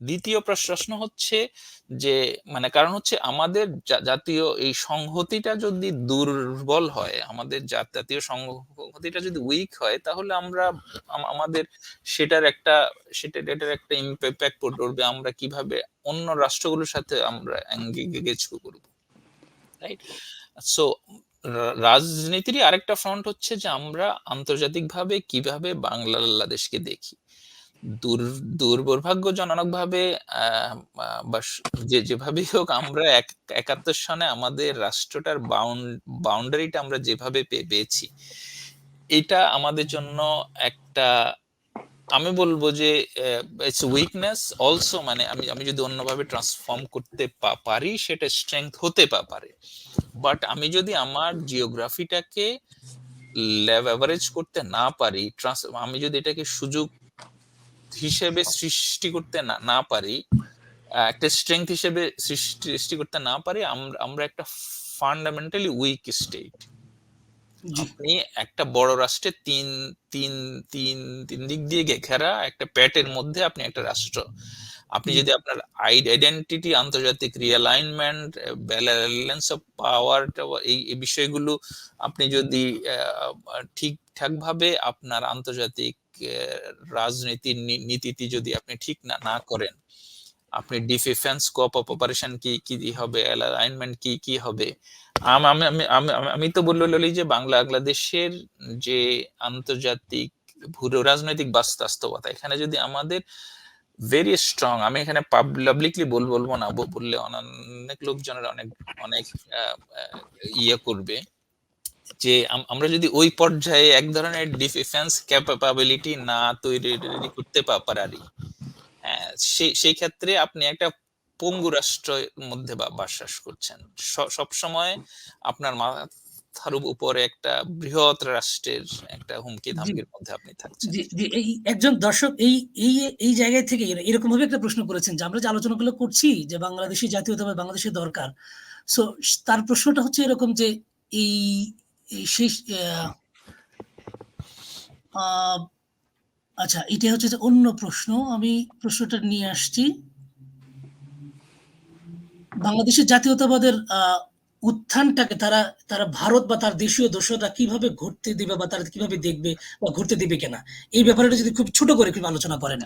দ্বিতীয় প্রশ্ন হচ্ছে যে মানে কারণ হচ্ছে আমাদের জাতীয় এই সংহতিটা যদি দুর্বল হয়, আমাদের জাতীয় সংহতিটা যদি উইক হয়, তাহলে আমরা আমাদের সেটার একটা, সেটা, এটার একটা ইম্প্যাক্ট পড়বে। আমরা কীভাবে অন্য রাষ্ট্রগুলোর সাথে আমরা এঙ্গেজ করব রাইট সো রাজনীতিরই আরেকটা ফ্রন্ট হচ্ছে যে আমরা আন্তর্জাতিকভাবে কীভাবে বাংলাদেশকে দেখি। দুর, দুর্ভাগ্যজনকভাবে যে, যেভাবেই হোক আমরা একাত্তর সনে আমাদের রাষ্ট্রটার বাউন্ডারিটা আমরা যেভাবে পেয়েছি, এটা আমাদের জন্য একটা, আমি বলব যে ইটস উইকনেস অলসো মানে আমি আমি যদি অন্যভাবে ট্রান্সফর্ম করতে পারি, সেটা স্ট্রেংথ হতে পারে। বাট আমি যদি আমার জিওগ্রাফিটাকে ল্যাব অ্যাভারেজ করতে না পারি আমি যদি এটাকে সুযোগ হিসেবে সৃষ্টি করতে না না পারি একটা স্ট্রেংথ হিসেবে সৃষ্টি করতে না পারি আমরা আমরা একটা ফান্ডামেন্টালি উইক স্টেট আপনি একটা বড় রাষ্ট্রে তিন তিন তিন তিন দিক দিয়ে ঘেরা একটা প্যাটের মধ্যে আপনি একটা রাষ্ট্র। আপনি যদি আপনার আইডেন্টিটি আন্তর্জাতিক রিয়ালাইনমেন্ট ব্যালেন্স অফ পাওয়ার এই বিষয়গুলো আপনি যদি ঠিকঠাক ভাবে আপনার আন্তর্জাতিক রাজনীতির নীতিটি যদি আপনি ঠিক না না করেন, আপনি ডিফেন্স, কোপ অফ অপারেশন কি কি হবে, অ্যালাইনমেন্ট কি কি হবে? আমি আমি আমি তো বললি যে বাংলা বাংলাদেশের যে আন্তর্জাতিক ভূ, রাজনৈতিক বাস্তবতা, এখানে যদি আমাদের ভেরি স্ট্রং আমি এখানে পাবলিকলি বল, বলব না বললে অনেক লোকজনের অনেক অনেক ইয়ে করবে। যে আমরা যদি ওই পর্যায়ে এক ধরনের ডিফেন্স ক্যাপাবিলিটি না তৈরি করতে পারি হ্যাঁ, সেই সেই ক্ষেত্রে আপনি একটা পঙ্গু রাষ্ট্রের মধ্যে বাস করছেন। সব সময় আপনার মাথার উপরে একটা বৃহৎ রাষ্ট্রের একটা হুমকি ধামকির মধ্যে আপনি থাকছেন। এই একজন দর্শক এই এই এই জায়গায় থেকে এরকম ভাবে একটা প্রশ্ন করেছেন যে আমরা যে আলোচনাগুলো করছি যে বাংলাদেশি জাতীয়তাবাদ বাংলাদেশের দরকার সো তার প্রশ্নটা হচ্ছে এরকম যে এই সেই আচ্ছা এটা হচ্ছে অন্য প্রশ্ন। আমি প্রশ্নটা নিয়ে আসছি। বাংলাদেশের জাতীয়তাবাদের উত্থানটাকে তারা তারা ভারত বা তার দেশীয় দোষরা কীভাবে ঘটতে দিবে বা তারা কীভাবে দেখবে বা ঘুরতে দিবে কিনা? এই ব্যাপারে যদি খুব ছোট করে খুব আলোচনা করেন।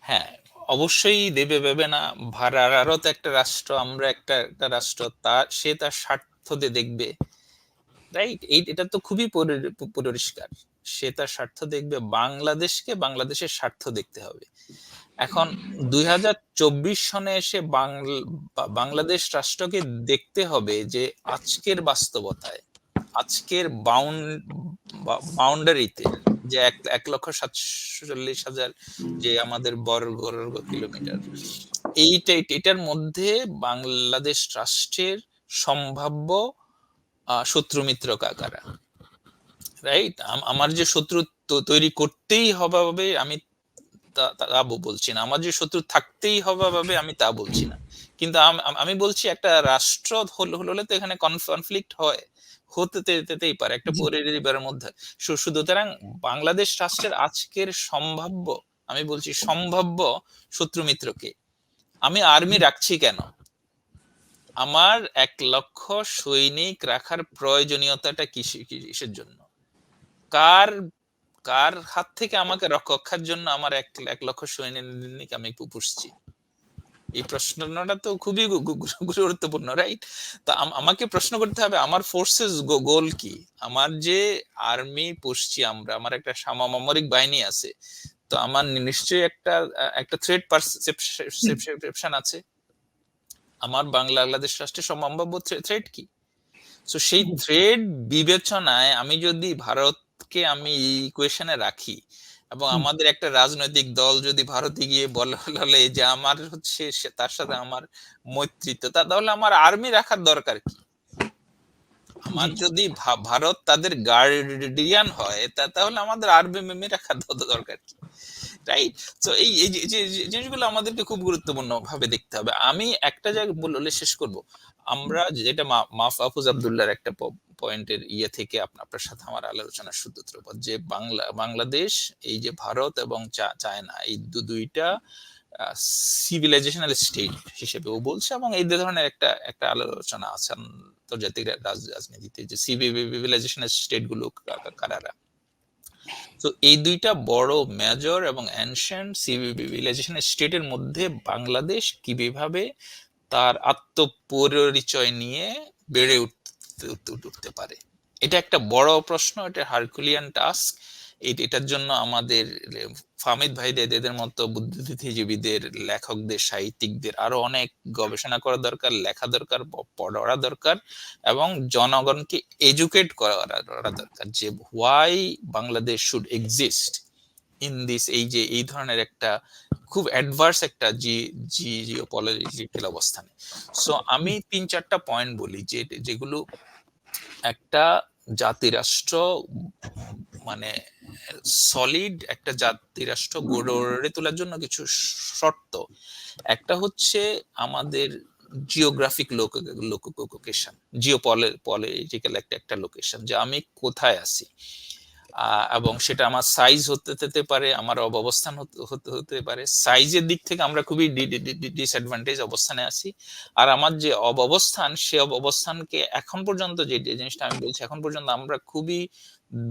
হ্যাঁ অবশ্যই দেবে, ভেবে না। ভারত একটা রাষ্ট্র, আমরা একটা একটা রাষ্ট্র। তার সে তার স্বার্থ দেখবে। রাইট এই, এটা তো খুবই পরিষ্কার। সে তার স্বার্থ দেখবে, বাংলাদেশকে বাংলাদেশের স্বার্থ দেখতে হবে। এখন দুই সনে এসে বাংলাদেশ রাষ্ট্রকে দেখতে হবে যে আজকের বাস্তবতায়, আজকের বাউন্ডারিতে যে এক এক লক্ষ সাতচল্লিশ হাজার যে আমাদের বর্গ কিলোমিটার এইটা এটার মধ্যে বাংলাদেশ রাষ্ট্রের সম্ভাব্য শত্রু মিত্র কাকারা রাইট আমার যে শত্রু তৈরি করতেই হবে আমি তা বলছি না। আমার যে শত্রু থাকতেই হবে ভাবে আমি তা বলছি না। কিন্তু আমি বলছি একটা রাষ্ট্র হলে তো এখানে কনফ্লিক্ট হয়। হতে যেতেই পারে একটা পরিবারের মধ্যে। সুতরাং বাংলাদেশ রাষ্ট্রের আজকের সম্ভাব্য আমি বলছি সম্ভাব্য শত্রু মিত্রকে আমি আর্মি রাখছি কেন? আমার এক লক্ষ সৈনিক রাখার প্রয়োজনীয়তাটা কিসের জন্য? কার কার হাত থেকে আমাকে রক্ষার জন্য আমার এক এক লক্ষ সৈনিক আমি পুষছি? এই প্রশ্নটা তো খুবই গুরুত্বপূর্ণ রাইট তো আমাকে প্রশ্ন করতে হবে আমার ফোর্সেস গোল কি? আমার যে আর্মি পুষছি আমরা আমার একটা সামরিক বাহিনী আছে তো আমার নিশ্চয়ই একটা একটা থ্রেড পারসেপশন আছে। আমার বাংলাদেশ রাষ্ট্রের সম্ভাব্য থ্রেড কি? তো সেই থ্রেড বিবেচনায় আমি যদি ভারতকে আমি ইকুয়েশনে রাখি এবং আমাদের একটা রাজনৈতিক দল যদি ভারতে গিয়ে বলে যে আমার হচ্ছে তার সাথে আমার মৈত্রিত্ব তাহলে আমার আর্মি রাখার দরকার কি? আমার যদি ভারত তাদের গার্ডিয়ান হয় তাহলে আমাদের আর্মি মেমে রাখার দরকার কি? রাইট তো এই জিনিসগুলো আমাদেরকে খুব গুরুত্বপূর্ণ ভাবে দেখতে হবে। আমি একটা জায়গায় বললে শেষ করব। আমরা যেটা মাহফুজ আবদুল্লাহর একটা পয়েন্টের ইয়ে থেকে আপনার সাথে আমার আলোচনার সূত্রপাত যে বাংলা, বাংলাদেশ, এই যে ভারত এবং চায়না, এই দুইটা সিভিলাইজেশনাল স্টেট হিসেবে ও বলছে এবং এই ধরনের একটা একটা আলোচনা আছে আন্তর্জাতিক রাজনীতিতে যে সিভিলাইজেশনাল স্টেটগুলো কা- কা- কারারা তো এই দুইটা বড় মেজর এবং অ্যানশিয়েন্ট সিভিলাইজেশন স্টেটের মধ্যে বাংলাদেশ কীভাবে তার আত্মপরিচয় নিয়ে বেড়ে উঠতে উঠতে- উঠতে পারে? এটা একটা বড় প্রশ্ন, এটা হারকুলিয়ান টাস্ক এটার জন্য আমাদের ফামিদ ভাইদের, এদের মতো বুদ্ধিজীবীদের, লেখকদের, সাহিত্যিকদের আরও অনেক গবেষণা করা দরকার, লেখা দরকার পড়া দরকার এবং জনগণকে এডুকেট করা করা দরকার যে why Bangladesh should exist in this এই যে, এই ধরনের একটা খুব অ্যাডভার্স একটা জি জি জিওপলিটিক্যাল অবস্থানে। সো আমি তিন, চারটা পয়েন্ট বলি যে, যেগুলো একটা জাতিরাষ্ট্র মানে সলিড একটা জাতিরাষ্ট্র গড়ে তোলার জন্য কিছু শর্ত। একটা হচ্ছে আমাদের জিওগ্রাফিক লোকেশন জিও পলিটিক্যাল একটা একটা লোকেশন যে আমি কোথায় আছি। এবং সেটা আমার সাইজ হতে হতে পারে, আমার অবস্থান হতে হতে পারে। সাইজের দিক থেকে আমরা খুবই ডিসঅ্যাডভান্টেজ অবস্থানে আছি। আর আমার যে অবস্থান, সে অবস্থানকে এখন পর্যন্ত যে জিনিসটা আমি বলছি, এখন পর্যন্ত আমরা খুবই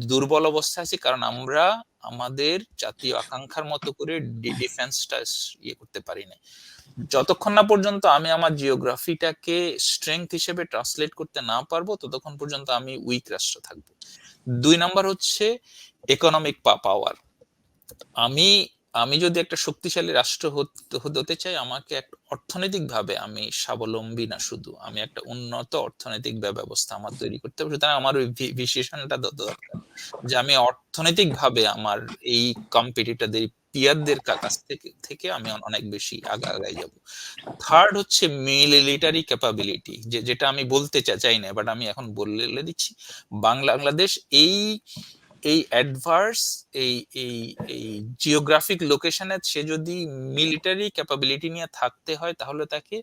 দুর্বল অবস্থায় আছি, কারণ আমরা আমাদের জাতীয় আকাঙ্ক্ষার মতো করে ডিফেন্সটা ইয়ে করতে পারি না যতক্ষণ না পর্যন্ত আমি আমার জিওগ্রাফিটাকে স্ট্রেংথ হিসেবে ট্রান্সলেট করতে না পারব, ততক্ষণ পর্যন্ত আমি উইক রাষ্ট্র থাকব। দুই নাম্বার হচ্ছে ইকোনমিক পাওয়ার আমি আমি যদি একটা শক্তিশালী রাষ্ট্র হতে চাই, আমাকে একটা অর্থনৈতিক ভাবে আমি স্বাবলম্বী না শুধু, আমি একটা উন্নত অর্থনৈতিক ব্যবস্থা আমার তৈরি করতে হবে, সুতরাং আমার ওই বিশেষণটা দরকার যে আমি অর্থনৈতিক ভাবে আমার এই কম্পিটিটরদের পিয়ারদের কাছ থেকে থেকে আমি অনেক বেশি আগা আগাই যাব। থার্ড হচ্ছে মিলিটারি ক্যাপাবিলিটি যে যেটা আমি বলতে চাই না বাট আমি এখন বলে দিচ্ছি। বাংলাদেশ এই এই অ্যাডভার্স এই এই এই জিওগ্রাফিক লোকেশনে সে যদি মিলিটারি ক্যাপাবিলিটি নিয়ে থাকতে হয় তাহলে তাকে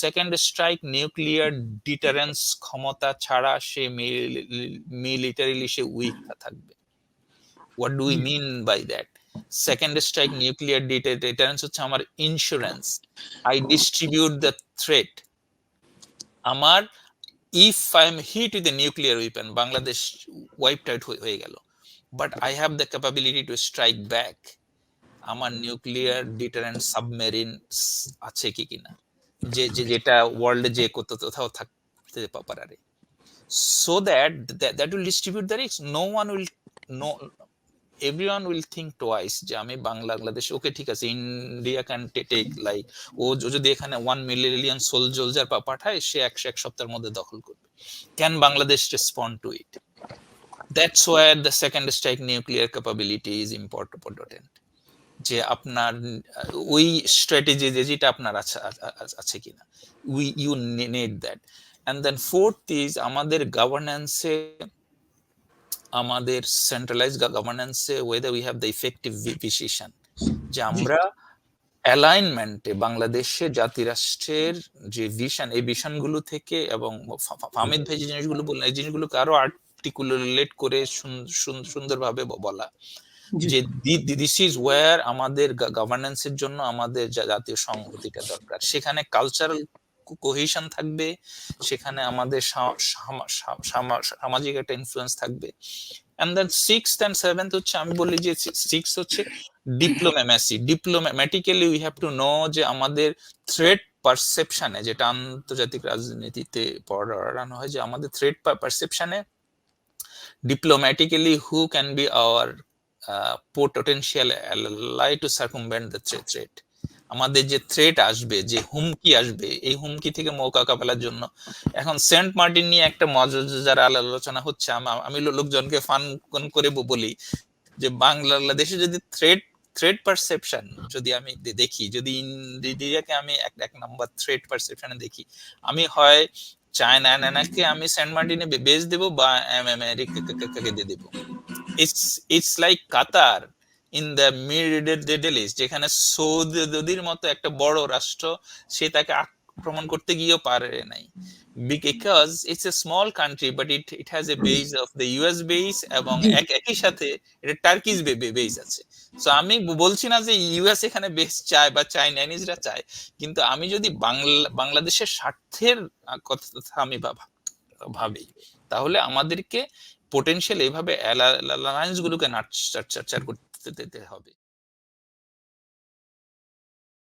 সেকেন্ড স্ট্রাইক নিউক্লিয়ার ডিটারেন্স ক্ষমতা ছাড়া সে মিলিটারিলি সে উইক থাকবে। What do we mean by that second strike nuclear deterrence হচ্ছে আমার insurance I distribute the threat আমার if I am hit with nuclear weapon Bangladesh wiped out হয়ে গেল। But I have the capability to strike back আমার nuclear deterrent submarine আছে কি কিনা যে যেটা ওয়ার্ল্ডে যে কোথাও থাকতে পারে। So that that will distribute the risk no one will no everyone will think twice যে আমি বাংলাদেশ ওকে ঠিক আছে ইন্ডিয়া ক্যান টেক লাইক ও যদি এখানে ওয়ান মিলিয়ন সোলজার পাঠায়, সে একশো এক সপ্তাহের মধ্যে দখল করবে। Can Bangladesh respond to it that's war the second strike nuclear capability is important যে আপনার, ওই স্ট্র্যাটেজি যেটা আপনার আছে আছে কিনা। We you need that and then fourth is আমাদের গভর্নেন্সে আমাদের centralise গভর্নেন্সে whether we have the effective decision যে আমরা অ্যালাইনমেন্টে বাংলাদেশে জাতিরাষ্ট্রের যে ভিশন এই ভিশনগুলো থেকে এবং ফামিদ ভাই যে জিনিসগুলো বললেন এই জিনিসগুলোকে আরও আর্টিকুলেট করে সুন- সুন- সুন্দরভাবে বলা। যে দিস ইজ ওয়ার আমাদের গভর্নেন্সের জন্য আমাদের জাতীয় সংহতিটা দরকার। সেখানে কালচারাল কোহিশন থাকবে সেখানে আমাদের সামাজিক একটা ইনফ্লুয়েন্স থাকবে। And then six and seventh হচ্ছে আমি বলি যে সিক্স হচ্ছে diplomacy diplomatically we have to know যে আমাদের থ্রেট পারসেপশনে যেটা আন্তর্জাতিক রাজনীতিতে পড়ানো হয় যে আমাদের থ্রেট পারসেপশনে who can be our uh, potential ally to circumvent the threat. আমাদের যে থ্রেট আসবে, যে হুমকি আসবে, এই হুমকি থেকে মোকাবেলার জন্য। এখন সেন্ট মার্টিন নিয়ে একটা মজার আলোচনা হচ্ছে। আমা- লোকজনকে ফান করে ব- বলি যে বাংলাদেশে যদি থ্রেট থ্রেট পারসেপশন যদি আমি দেখি, যদি ইন্ডিয়াকে আমি এক এক নাম্বার থ্রেট পারসেপশনে দেখি, আমি হয় চায়না নানাকে আমি সেন্ট মার্টিনে বেচ দেবো বা আমেরিকাকে দিয়ে দেবো। It's it's like Qatar. In the middle east যেখানে সৌদির মতো একটা বড় রাষ্ট্র সে তাকে আক- প্রমাণ করতে গিয়েও পারে নাই। Because it's a small country but it it has a base of the US base এবং এক একই সাথে এটা টার্কিজ বেস আছে। সো আমি বলছি না যে ইউএস এখানে বেস চায় বা চাইনিজরা চায় কিন্তু আমি যদি বাংলা বাংলাদেশের স্বার্থের কথা আমি ভাব- ভাবি তাহলে আমাদেরকে পোটেনশিয়াল এইভাবে অ্যালায়েন্স গুলোকে নাচার করতে দিতে হবে।